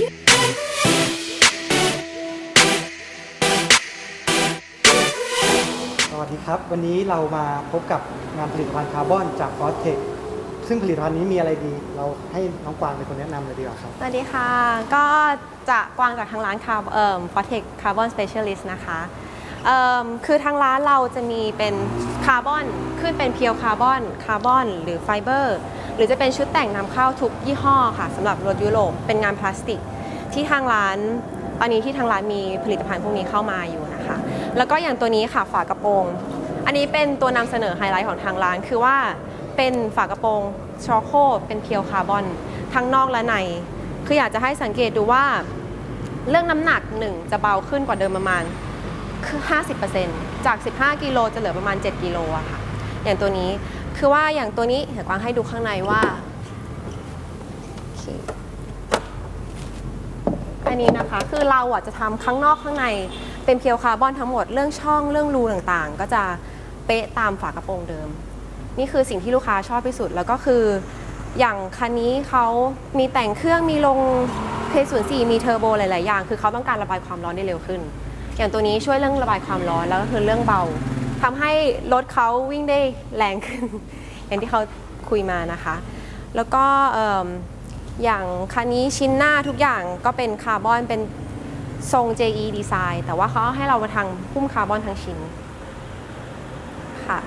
สวัสดีครับ วันนี้เรามาพบกับงานผลิตภัณฑ์คาร์บอนจากฟอสเทคซึ่งผลิตภัณฑ์นี้มีอะไรดี เราให้น้องกวางเป็นคนแนะนำเลยดีกว่าครับ สวัสดีค่ะ ก็จะกวางจากทางร้านคาร์บเอ่อฟอสเทคคาร์บอนสเปเชียลิสต์นะคะเอ่อคือทางร้านเราจะมีเป็นคาร์บอนขึ้นเป็นเพียวคาร์บอนคาร์บอนหรือไฟเบอร์ รือจะเป็นชุดแต่งนำเข้าทุกยี่ห้อค่ะสำหรับรถยุโรปเป็นงานพลาสติก ที่ทางร้านตอนนี้ที่ทางร้านมีผลิตภัณฑ์พวกนี้เข้ามาอยู่นะคะ แล้วก็อย่างตัวนี้ค่ะฝากระโปรง อันนี้เป็นตัวนำเสนอไฮไลท์ของทางร้านคือว่าเป็นฝากระโปรงชอโคเป็นเพียวคาร์บอนทั้งนอกและใน คืออยากจะให้สังเกตดูว่าเรื่องน้ำหนักหนึ่งจะเบาขึ้นกว่าเดิมประมาณคือ50%จาก 15 กิโลจะเหลือประมาณ 7 กิโลอะค่ะ อย่างตัวนี้ คือว่าอย่างตัวนี้เดี๋ยวกวางให้ดูข้างในว่าอันนี้นะคะคือเราอะจะทำข้างนอกข้างในเป็นเพียวคาร์บอนทั้งหมดเรื่องช่องเรื่องรูต่างๆ ก็จะเป๊ะตามฝากระโปรงเดิม นี่คือสิ่งที่ลูกค้าชอบที่สุดแล้วก็คือ อย่างคันนี้เขามีแต่งเครื่องมีลงเพศูนย์สี่มีเทอร์โบหลายๆอย่าง คือเขาต้องการระบายความร้อนได้เร็วขึ้น อย่างตัวนี้ช่วยเรื่องระบายความร้อนแล้วก็คือเรื่องเบา ทำให้รถเขาวิ่งได้แรงขึ้น อย่างที่เขาคุยมานะคะ แล้วก็ออย่างคันนี้ชิ้นหน้าทุกอย่างก็เป็นคาร์บอนเป็นทรง JE ดีไซน์แต่ว่าเขาให้เรามาทางพุ่มคาร์บอนทั้งชิ้นค่ะ